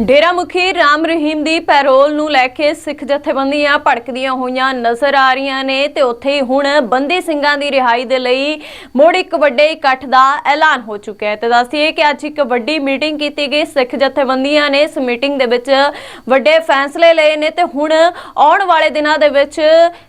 ਡੇਰਾ ਮੁਖੀ ਰਾਮ ਰਹੀਮ ਦੀ ਪੈਰੋਲ ਨੂੰ ਲੈ ਕੇ ਸਿੱਖ ਜਥੇਬੰਦੀਆਂ ਭੜਕਦੀਆਂ ਹੋਈਆਂ ਨਜ਼ਰ ਆ ਰਹੀਆਂ ਨੇ ਤੇ ਉੱਥੇ ਹੀ ਹੁਣ ਬੰਦੀ ਸਿੰਘਾਂ ਦੀ ਰਿਹਾਈ ਦੇ ਲਈ ਮੁੜ ਇੱਕ ਵੱਡੇ ਇਕੱਠ ਦਾ ਐਲਾਨ ਹੋ ਚੁੱਕਿਆ ਹੈ। ਤੇ ਦੱਸਦੀਏ ਕਿ ਅੱਜ ਇੱਕ ਵੱਡੀ ਮੀਟਿੰਗ ਕੀਤੀ ਗਈ। ਸਿੱਖ ਜਥੇਬੰਦੀਆਂ ਨੇ ਇਸ ਮੀਟਿੰਗ ਦੇ ਵਿੱਚ ਵੱਡੇ ਫੈਸਲੇ ਲਏ ਨੇ ਤੇ ਹੁਣ ਆਉਣ ਵਾਲੇ ਦਿਨਾਂ ਦੇ ਵਿੱਚ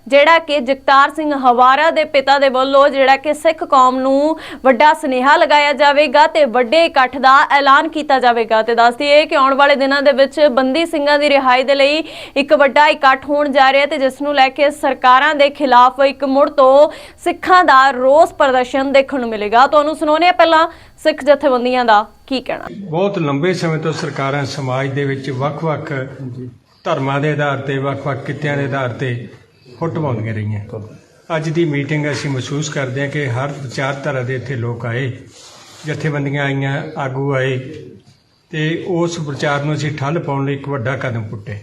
ਜਿਹੜਾ ਕਿ ਜਗਤਾਰ ਸਿੰਘ ਹਵਾਰਾ ਦੇ ਪਿਤਾ ਦੇ ਵੱਲੋਂ ਜਿਹੜਾ ਕਿ ਸਿੱਖ ਕੌਮ ਨੂੰ ਵੱਡਾ ਸੁਨੇਹਾ ਲਗਾਇਆ ਜਾਵੇਗਾ ਤੇ ਵੱਡੇ ਇਕੱਠ ਦਾ ਐਲਾਨ ਕੀਤਾ ਜਾਵੇਗਾ। ਤੇ ਦੱਸਦੀ ਕਿ ਆਉਣ ਵਾਲੇ ਦਿਨਾਂ ਦੇ ਵਿੱਚ ਬੰਦੀ ਸਿੰਘਾਂ ਦੀ ਰਿਹਾਈ ਦੇ ਲਈ ਇੱਕ ਵੱਡਾ ਇਕੱਠ ਹੋਣ ਜਾ ਰਿਹਾ ਤੇ ਜਿਸ ਨੂੰ ਲੈ ਕੇ ਸਰਕਾਰਾਂ ਦੇ ਖਿਲਾਫ ਇੱਕ ਮੁੜ ਤੋਂ ਸਿੱਖਾਂ ਦਾ ਰੋਸ ਪ੍ਰਦਰਸ਼ਨ ਦੇਖਣ ਨੂੰ ਮਿਲੇਗਾ। ਤੁਹਾਨੂੰ ਸੁਣਾਉਂਦੇ ਹਾਂ ਪਹਿਲਾਂ ਸਿੱਖ ਜਥੇਬੰਦੀਆਂ ਦਾ ਕੀ ਕਹਿਣਾ? ਬਹੁਤ ਲੰਬੇ ਸਮੇਂ ਤੋਂ ਸਰਕਾਰਾਂ ਸਮਾਜ ਦੇ ਵਿੱਚ ਵੱਖ-ਵੱਖ ਧਰਮਾਂ ਦੇ ਆਧਾਰ ਤੇ ਵੱਖ-ਵੱਖ ਕਿੱਤਿਆਂ ਦੇ ਆਧਾਰ ਤੇ ਫੁੱਟ ਪਾਉਂਦੀਆਂ ਰਹੀਆਂ। ਅੱਜ ਦੀ ਮੀਟਿੰਗ ਅਸੀਂ ਮਹਿਸੂਸ ਕਰਦੇ ਹਾਂ ਕਿ ਹਰ ਵਿਚਾਰਧਾਰਾ ਦੇ ਇੱਥੇ ਲੋਕ ਆਏ ਜਥੇਬੰਦੀਆਂ ਆਈਆਂ ਆਗੂ ਆਏ ਤੇ ਉਸ ਵਿਚਾਰ ਨੂੰ ਅਸੀਂ ਠੱਲ ਪਾਉਣ ਲਈ ਇੱਕ ਵੱਡਾ ਕਦਮ ਪੁੱਟੇ।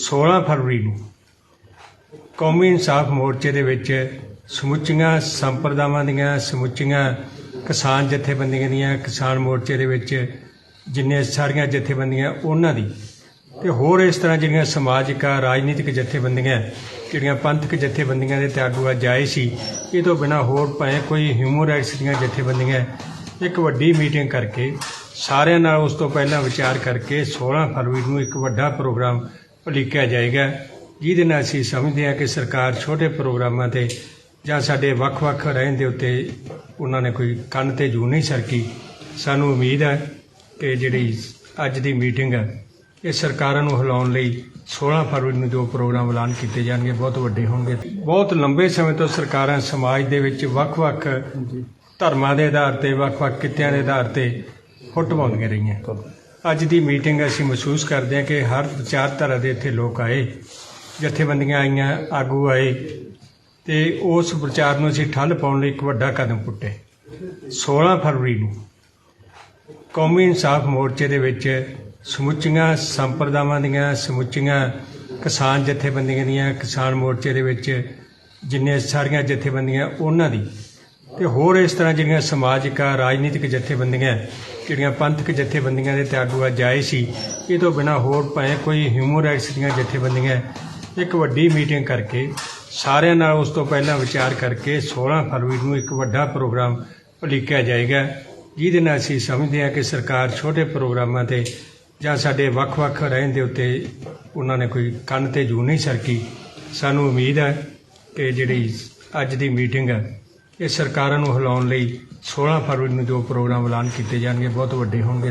16 ਫਰਵਰੀ ਨੂੰ ਕੌਮੀ ਇਨਸਾਫ ਮੋਰਚੇ ਦੇ ਵਿੱਚ ਸਮੁੱਚੀਆਂ ਸੰਪਰਦਾਵਾਂ ਦੀਆਂ, ਸਮੁੱਚੀਆਂ ਕਿਸਾਨ ਜਥੇਬੰਦੀਆਂ ਦੀਆਂ, ਕਿਸਾਨ ਮੋਰਚੇ ਦੇ ਵਿੱਚ ਜਿੰਨੇ ਸਾਰੀਆਂ ਜਥੇਬੰਦੀਆਂ ਉਹਨਾਂ ਦੀ ਤੇ ਹੋਰ ਇਸ ਤਰ੍ਹਾਂ ਜਿਹੜੀਆਂ ਸਮਾਜਿਕ ਰਾਜਨੀਤਿਕ ਜਥੇਬੰਦੀਆਂ, ਜਿਹੜੀਆਂ ਪੰਥਕ ਜਥੇਬੰਦੀਆਂ ਦੇ ਤੇ ਆਗੂ ਅੱਜ ਆਏ ਸੀ, ਇਹ ਤੋਂ ਬਿਨਾ ਹੋਰ ਭਾਵੇਂ ਕੋਈ ਹਿਊਮਨ ਰਾਈਟਸ ਦੀਆਂ ਜਥੇਬੰਦੀਆਂ ਇੱਕ ਵੱਡੀ ਮੀਟਿੰਗ ਕਰਕੇ ਸਾਰਿਆਂ ਨਾਲ ਉਸ ਤੋਂ ਪਹਿਲਾਂ ਵਿਚਾਰ ਕਰਕੇ 16 ਫਰਵਰੀ ਨੂੰ ਇੱਕ ਵੱਡਾ ਪ੍ਰੋਗਰਾਮ ਉਲੀਕਿਆ ਜਾਏਗਾ ਜਿਹਦੇ ਨਾਲ ਅਸੀਂ ਸਮਝਦੇ ਹਾਂ ਕਿ ਸਰਕਾਰ ਛੋਟੇ ਪ੍ਰੋਗਰਾਮਾਂ ਤੇ ਜਾਂ ਸਾਡੇ ਵੱਖ-ਵੱਖ ਰਹਿਣ ਦੇ ਉੱਤੇ ਉਹਨਾਂ ਨੇ ਕੋਈ ਕੰਨ ਤੇ ਜੂ ਨਹੀਂ ਸਰਕੀ। ਸਾਨੂੰ ਉਮੀਦ ਹੈ ਕਿ ਜਿਹੜੀ ਅੱਜ ਦੀ ਮੀਟਿੰਗ ਹੈ ਇਹ ਸਰਕਾਰਾਂ ਨੂੰ ਹਿਲਾਉਣ ਲਈ 16 ਫਰਵਰੀ ਨੂੰ ਜੋ ਪ੍ਰੋਗਰਾਮ ਐਲਾਨ ਕੀਤੇ ਜਾਣਗੇ ਬਹੁਤ ਵੱਡੇ ਹੋਣਗੇ। ਬਹੁਤ ਲੰਬੇ ਸਮੇਂ ਤੋਂ ਸਰਕਾਰਾਂ ਸਮਾਜ ਦੇ ਵਿੱਚ ਵੱਖ-ਵੱਖ ਧਰਮਾਂ ਦੇ ਆਧਾਰ ਤੇ ਵੱਖ-ਵੱਖ ਕਿੱਤਿਆਂ ਦੇ ਆਧਾਰ ਤੇ ਫੁੱਟ ਪਾਉਂਦੀਆਂ ਰਹੀਆਂ। ਅੱਜ ਦੀ ਮੀਟਿੰਗ ਅਸੀਂ ਮਹਿਸੂਸ ਕਰਦੇ ਹਾਂ ਕਿ ਹਰ ਵਿਚਾਰਧਾਰਾ ਦੇ ਇੱਥੇ ਲੋਕ ਆਏ, ਜਥੇਬੰਦੀਆਂ ਆਈਆਂ, ਆਗੂ ਆਏ ਤੇ ਉਸ ਵਿਚਾਰ ਨੂੰ ਅਸੀਂ ਠੱਲ ਪਾਉਣ ਲਈ ਇੱਕ ਵੱਡਾ ਕਦਮ ਪੁੱਟੇ 16 ਫਰਵਰੀ ਨੂੰ ਕੌਮੀ ਇਨਸਾਫ ਮੋਰਚੇ ਦੇ ਵਿੱਚ ਸਮੁੱਚੀਆਂ ਸੰਪਰਦਾਵਾਂ ਦੀਆਂ, ਸਮੁੱਚੀਆਂ ਕਿਸਾਨ ਜਥੇਬੰਦੀਆਂ ਦੀਆਂ, ਕਿਸਾਨ ਮੋਰਚੇ ਦੇ ਵਿੱਚ ਜਿੰਨੇ ਸਾਰੀਆਂ ਜਥੇਬੰਦੀਆਂ, ਉਹਨਾਂ ਦੀ ਤੇ ਹੋਰ ਇਸ ਤਰ੍ਹਾਂ ਜਿਹੜੀਆਂ ਸਮਾਜਿਕ ਰਾਜਨੀਤਿਕ ਜਥੇਬੰਦੀਆਂ, ਜਿਹੜੀਆਂ ਪੰਥਕ ਜਥੇਬੰਦੀਆਂ ਦੇ ਤੇ ਆਗੂ ਅੱਜ ਆਏ ਸੀ, ਇਹ ਤੋਂ ਬਿਨਾ ਹੋਰ ਭਾਵੇਂ ਕੋਈ ਹਿਊਮਨ ਰਾਈਟਸ ਦੀਆਂ ਜਥੇਬੰਦੀਆਂ, ਇੱਕ ਵੱਡੀ ਮੀਟਿੰਗ ਕਰਕੇ, ਸਾਰਿਆਂ ਨਾਲ ਉਸ ਤੋਂ ਪਹਿਲਾਂ ਵਿਚਾਰ ਕਰਕੇ 16 ਫਰਵਰੀ ਨੂੰ ਇੱਕ ਵੱਡਾ ਪ੍ਰੋਗਰਾਮ ਉਲੀਕਿਆ ਜਾਏਗਾ, ਜਿਹਦੇ ਨਾਲ ਅਸੀਂ ਸਮਝਦੇ ਹਾਂ ਕਿ ਸਰਕਾਰ ਛੋਟੇ ਪ੍ਰੋਗਰਾਮਾਂ ਤੇ ਜਾਂ ਸਾਡੇ ਵੱਖ-ਵੱਖ ਰਹਿਣ ਦੇ ਉੱਤੇ ਉਹਨਾਂ ਨੇ ਕੋਈ ਕੰਨ ਤੇ ਜੂ ਨਹੀਂ ਸਰਕੀ। ਸਾਨੂੰ ਉਮੀਦ ਹੈ ਕਿ ਜਿਹੜੀ ਅੱਜ ਦੀ ਮੀਟਿੰਗ ਹੈ ਇਹ ਸਰਕਾਰਾਂ ਨੂੰ ਹਿਲਾਉਣ ਲਈ 16 ਫਰਵਰੀ ਨੂੰ ਜੋ ਪ੍ਰੋਗਰਾਮ ਐਲਾਨ ਕੀਤੇ ਜਾਣਗੇ, ਬਹੁਤ ਵੱਡੇ ਹੋਣਗੇ।